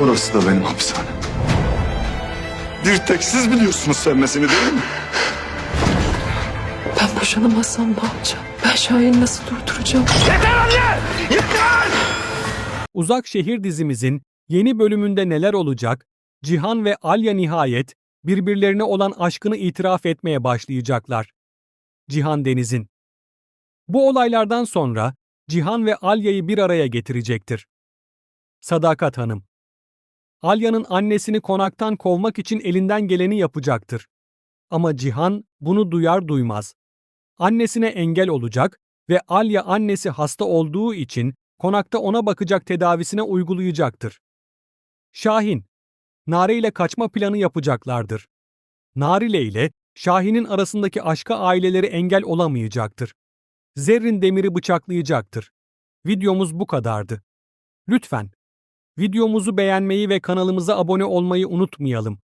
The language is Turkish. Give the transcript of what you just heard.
Burası da benim hapishanem. Bir tek siz biliyorsunuz sevmesini değil mi? Ben boşanamazsam ne yapacağım? Ben Şahin'i nasıl durduracağım? Uzak Şehir dizimizin yeni bölümünde neler olacak? Cihan ve Alya nihayet birbirlerine olan aşkını itiraf etmeye başlayacaklar. Cihan Deniz'in. Bu olaylardan sonra Cihan ve Alya'yı bir araya getirecektir. Sadakat Hanım. Alya'nın annesini konaktan kovmak için elinden geleni yapacaktır. Ama Cihan bunu duyar duymaz. Annesine engel olacak ve Alya annesi hasta olduğu için konakta ona bakacak tedavisine uygulayacaktır. Şahin, Nare ile kaçma planı yapacaklardır. Narile ile Şahin'in arasındaki aşka aileleri engel olamayacaktır. Zerrin Demir'i bıçaklayacaktır. Videomuz bu kadardı. Lütfen videomuzu beğenmeyi ve kanalımıza abone olmayı unutmayalım.